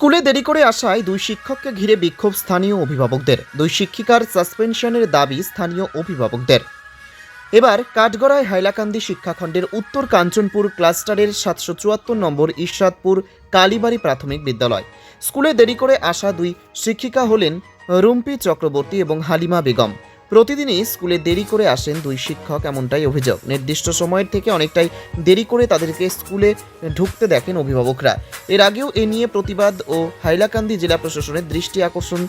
স্কুলে দেরি করে আসায় দুই শিক্ষককে ঘিরে বিক্ষোভ স্থানীয় অভিভাবকদের। দুই শিক্ষিকার সাসপেনশনের দাবি স্থানীয় অভিভাবকদের। এবার কাঠগড়ায় হাইলাকান্দি শিক্ষাখণ্ডের উত্তর কাঞ্চনপুর ক্লাস্টারের সাতশো চুয়াত্তর নম্বর ঈশ্বাদপুর কালীবাড়ি প্রাথমিক বিদ্যালয়। স্কুলে দেরি করে আসা দুই শিক্ষিকা হলেন রুম্পি চক্রবর্তী এবং হালিমা বেগম। প্রতিদিনই স্কুলে দেরি করে আসেন দুই শিক্ষক, এমনটাই অভিযোগ। নির্দিষ্ট সময়ের থেকে অনেকটাই দেরি করে তাদেরকে স্কুলে ঢুকতে দেখেন অভিভাবকরা। এর আগেও এ নিয়ে প্রতিবাদ ও হাইলাকান্দি জেলা প্রশাসনের দৃষ্টি আকর্ষণ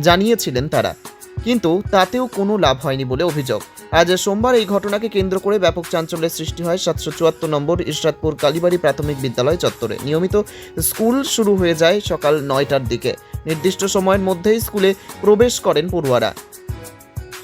জানিয়েছিলেন তারা। কিন্তু তাতেও কোনো লাভ হয়নি বলে অভিযোগ। আজ সোমবার এই ঘটনাকে কেন্দ্র করে ব্যাপক চাঞ্চল্যের সৃষ্টি হয় সাতশো চুয়াত্তর নম্বর ইশরাতপুর কালীবাড়ি প্রাথমিক বিদ্যালয় চত্বরে। নিয়মিত স্কুল শুরু হয়ে যায় সকাল নয়টার দিকে। নির্দিষ্ট সময়ের মধ্যেই স্কুলে প্রবেশ করেন পড়ুয়ারা।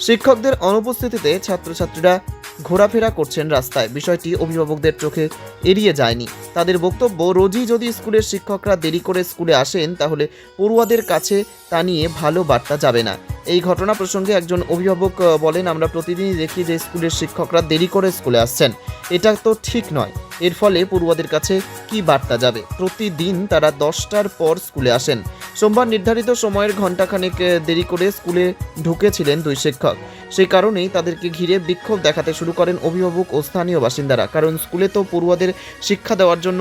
শিক্ষকদের অনুপস্থিতিতে ছাত্রছাত্রীরা ঘোরাফেরা করছেন রাস্তায়। বিষয়টি অভিভাবকদের চোখে এড়িয়ে যায়নি। তাদের বক্তব্য, রোজই যদি স্কুলের শিক্ষকরা দেরি করে স্কুলে আসেন, তাহলে পড়ুয়াদের কাছে তা নিয়ে ভালো বার্তা যাবে না। এই ঘটনা প্রসঙ্গে একজন অভিভাবক বলেন, আমরা প্রতিদিনই দেখি যে স্কুলের শিক্ষকরা দেরি করে স্কুলে আসছেন। এটা তো ঠিক নয়। এর ফলে পড়ুয়াদের কাছে কি বার্তা যাবে? প্রতিদিন তারা দশটার পর স্কুলে আসেন। সোমবার নির্ধারিত সময়ের ঘণ্টাখানেক দেরি করে স্কুলে ঢুকেছিলেন দুই শিক্ষক। সেই কারণেই তাদেরকে ঘিরে বিক্ষোভ দেখাতে শুরু করেন অভিভাবক ও স্থানীয় বাসিন্দারা। কারণ স্কুলে তো পড়ুয়াদের শিক্ষা দেওয়ার জন্য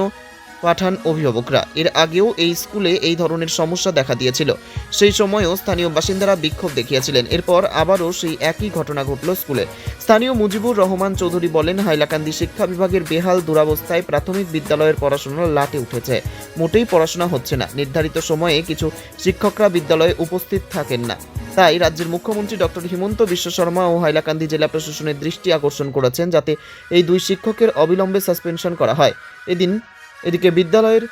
পাঠান অভিভাবকরা। এর আগেও এই স্কুলে এই ধরনের সমস্যা দেখা দিয়েছিল। সেই সময়ও স্থানীয় বাসিন্দারা বিক্ষোভ দেখিয়েছিলেন। এরপর আবারও সেই একই ঘটনা ঘটল স্কুলে। স্থানীয় মুজিবুর রহমান চৌধুরী বলেন, হাইলাকান্দি শিক্ষা বিভাগের বেহাল দুরাবস্থায় প্রাথমিক বিদ্যালয়ের পড়াশোনা লাটে উঠেছে। মোটেই পড়াশোনা হচ্ছে না। নির্ধারিত সময়ে কিছু শিক্ষকরা বিদ্যালয়ে উপস্থিত থাকেন না। তাই রাজ্যের মুখ্যমন্ত্রী ডক্টর হিমন্ত বিশ্ব শর্মা ও হাইলাকান্দি জেলা প্রশাসনের দৃষ্টি আকর্ষণ করেছেন যাতে এই দুই শিক্ষকের অবিলম্বে সাসপেনশন করা হয়। এদিন এদিকে বিদ্যালয়ের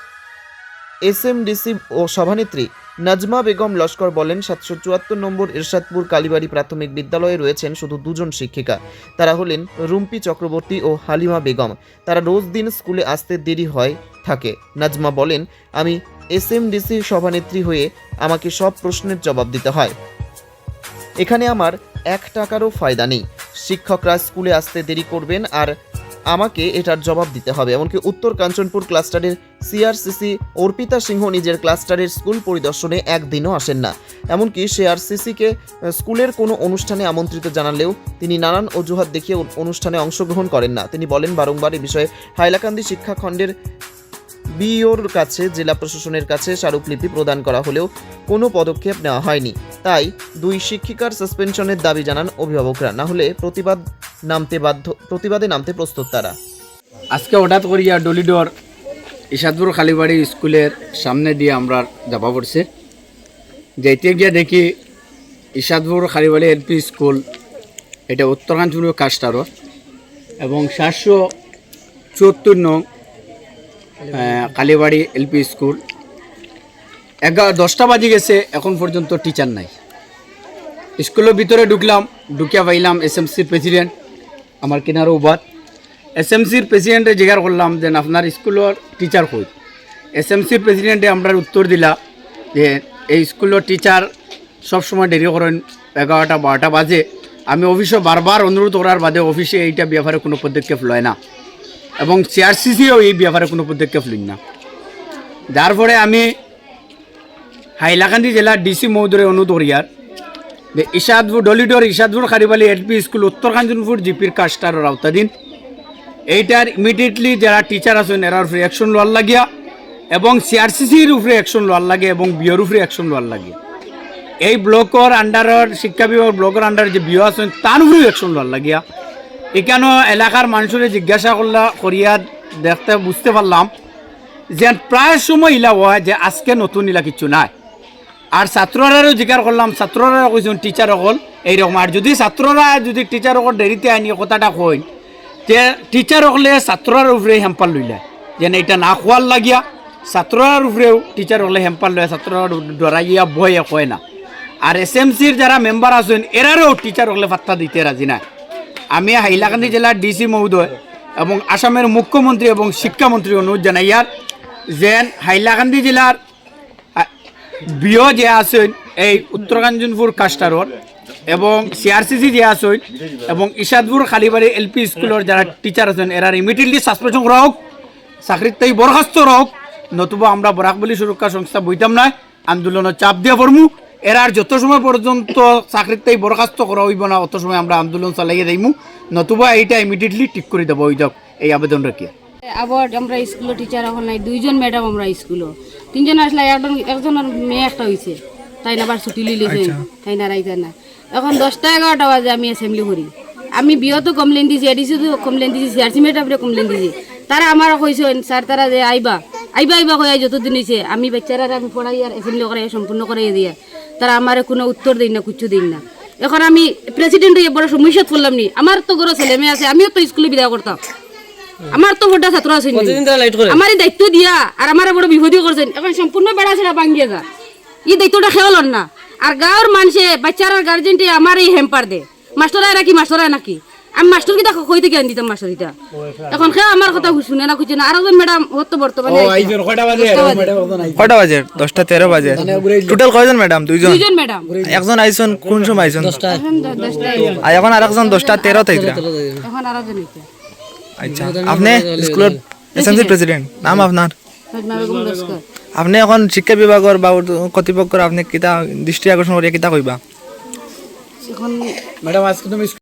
এসএমডিসি ও সভানেত্রী নাজমা বেগম লস্কর বলেন, সাতশো চুয়াত্তর নম্বর এরশাদপুর কালীবাড়ি প্রাথমিক বিদ্যালয়ে রয়েছেন শুধু দুজন শিক্ষিকা। তারা হলেন রুম্পি চক্রবর্তী ও হালিমা বেগম। তারা রোজ দিন স্কুলে আসতে দেরি হয়, থাকে। নাজমা বলেন, আমি এসএমডিসি সভানেত্রী হয়ে আমাকে সব প্রশ্নের জবাব দিতে হয়। এখানে আমার এক টাকারও ফায়দা নেই। শিক্ষকরা স্কুলে আসতে দেরি করবেন আর আমাকে এটার জবাব দিতে হবে। এমনকি উত্তর কাঞ্চনপুর ক্লাস্টারের সিআরসিসি অর্পিতা সিংহ নিজের ক্লাস্টারের স্কুল পরিদর্শনে একদিনও আসেন না। এমনকি সিআরসিসিকে স্কুলের কোনো অনুষ্ঠানে আমন্ত্রিত জানালেও তিনি নানান অজুহাত দেখিয়ে অনুষ্ঠানে অংশগ্রহণ করেন না। তিনি বলেন, বারংবার এ বিষয়ে হাইলাকান্দি শিক্ষাখণ্ডের বিওর কাছে, জেলা প্রশাসনের কাছে স্মারকলিপি প্রদান করা হলেও কোনো পদক্ষেপ নেওয়া হয়নি। তাই দুই শিক্ষিকার সাসপেনশনের দাবি জানান অভিভাবকরা। না হলে প্রতিবাদ নামতে বাধ্য, প্রতিবাদে নামতে প্রস্তুত তারা। আজকে হঠাৎ করিয়া ডলিডর ইসাদপুর খালিবাড়ি স্কুলের সামনে দিয়ে আমরা যাবা পড়ছে। যাইতে গিয়ে দেখি ইসাদপুর খালিবাড়ি এলপি স্কুল, এটা উত্তরাঞ্চল কাস্টারর এবং সাতশো চুয়াত্তর নং কালীবাড়ি এলপি স্কুল। এগারো দশটা বাজে গেছে, এখন পর্যন্ত টিচার নাই। স্কুলের ভিতরে ঢুকলাম, ঢুকিয়া পাইলাম এসএমসির প্রেসিডেন্ট আমার কিনারও এম এসএমসির প্রেসিডেন্টে জিজ্ঞাসা করলাম যে আপনার স্কুলের টিচার কই এসএমসির প্রেসিডেন্টে আমরা উত্তর দিলা যে এই স্কুলের টিচার সবসময় দেরি করেন, এগারোটা বারোটা বাজে। আমি অফিসে বারবার অনুরোধ করার বাদে অফিসে এইটা ব্যাপারে কোনো পদক্ষেপ লয় না। এবং সিআরসিসিও এই ব্যাপারে কোনো পদক্ষেপ লই না। যার ফলে আমি হাইলাকান্দি জেলার ডিসি মহোদয় অনুরোধ যে ইশাদপুর ডলিডোর ইশাদপুর খারিবালি এলপি স্কুল, উত্তর কাঞ্চনপুর জিপির কাস্টারের আওতাধীন এইটার ইমিডিয়েটলি যারা টিচার আছেন, এরার উপরে অ্যাকশন লওয়ার লাগিয়া এবং সিআরসিসির উপরে অ্যাকশন লওয়ার লাগে এবং বিওর উপরে অ্যাকশন লওয়ার লাগে। এই ব্লকর আন্ডারের শিক্ষা বিভাগ ব্লকের আন্ডারে যে বিও আছেন, তার উপরেও অ্যাকশন লওয়ার লাগিয়া। এখানে এলাকার মানুষের জিজ্ঞাসা করলা, করিয়া দেখতে বুঝতে পারলাম যে প্রায় সময় ইলা হয় যে আজকে নতুন ইলা কিছু নাই। আর ছাত্ররারও জিজ্ঞাসা করলাম ছাত্ররা কইছেন টিচার অকল, এইরকম। আর যদি ছাত্ররা, যদি টিচার অকল দেরিতে আনি কথাটা কই যে টিচার হলে ছাত্রর উপরে হেম্পার লইলে। যেন এটা না খোয়ার লাগিয়া ছাত্রর উপরেও টিচার হলে হেম্পার লয় ছাত্র ডরাইয়া ভয়ে কয় না। আর এস এম সির যারা মেম্বার আছেন এরারও টিচার হলে পাত্তা দিতে রাজি নাই। আমি হাইলাকান্দি জেলার ডিসি মহোদয় এবং আসামের মুখ্যমন্ত্রী এবং শিক্ষামন্ত্রী অনুরোধ জানাইয়ার যেন হাইলাকান্দি জেলার বিও যে আছেন, এই উত্তর কাঞ্চনপুর কাস্টারর এবং সিআরসিসি যে আছেন এবং ইশাদপুর খালিবাড়ি এলপি স্কুলের যারা টিচার আছেন, এরা ইমিডিয়েটলি সাসপেনশন করা হোক, চাকরির তাই বরখাস্ত হোক। নতুবা আমরা বরাকবলী সুরক্ষা সংস্থা বইতাম না আন্দোলনের চাপ দিয়ে পড়মু। এর আর যত সময় পর্যন্ত চাকরিতেই বরখাস্ত করা হইব না, অত সময় আমরা আন্দোলন চালাইয়ে দেইমু। নতুবা এইটা ইমিডিয়েটলি ঠিক করে দেবো ওই এই আবেদন রাখিয়া আবার আমরা স্কুলের টিচার এখন নাই, দুইজন ম্যাডাম আমরা স্কুলও তিনজন আসলে একজন একজনের মেয়ে একটা হয়েছে তাই না আবার ছুটি লিলেছে তাই না রাইতে না। এখন দশটা এগারোটা বাজে আমি অ্যাসেম্বলি করি। আমি বিয়তো কমপ্লেন দিছি এডিসি তো কমপ্লেন দিছি সিআরসি ম্যাডামরে কমপ্লেন দিছি। তারা আমার কইছে স্যার তারা যে আইবা আইবা আইবা কই যতদিন হয়েছে আমি বাচ্চারা আমি পড়াই আর অ্যাসেম্বলি করাই সম্পূর্ণ করাই দিয়া। তারা আমার কোনো উত্তর দিন না কিচ্ছু দিন না। এখন আমি প্রেসিডেন্ট হয়ে বড় সমস্যাত পড়লাম নি। আমার তো ঘরে ছেলে মেয়ে আছে আমিও তো স্কুলে বিদায় করতাম। আমার তো বড় ছাত্র আছে আমার এই দায়িত্ব দিয়া আর আমার বড় বিপদী করছেন এখন সম্পূর্ণ বেড়া ছেড়া ভাঙ্গিয়ে যা এই দায়িত্বটা খেয়াল না। আর গাঁৱৰ মানুষে বাচ্চার আর গার্জেনটি আমার এই হেম্পার দে মাস্টারাই নাকি মাস্টারাই নাকি আমি মাস্টার কিটা কই থেকে দিতাম মাস্টার কিটা এখন খেয়ে আমার কথা শুনে না খুঁজে না। আর একজন ম্যাডাম হতো বর্তমানে কটা বাজে? দশটা তেরো বাজে? টোটাল কয়জন ম্যাডাম দুইজন? দুইজন ম্যাডাম একজন আইসন কোন সময় আইসন এখন আর এখন আর একজন দশটা তেরো থেকে এখন আর একজন আচ্ছা। আপনি স্কুলের এসএমসি প্রেসিডেন্ট নাম আপনার আপনি এখন শিক্ষা বিভাগের বা কর্তৃপক্ষের আপনি কিতা দৃষ্টি আকর্ষণ করিয়া কিতা কইবা এখন ম্যাডাম আজকে তুমি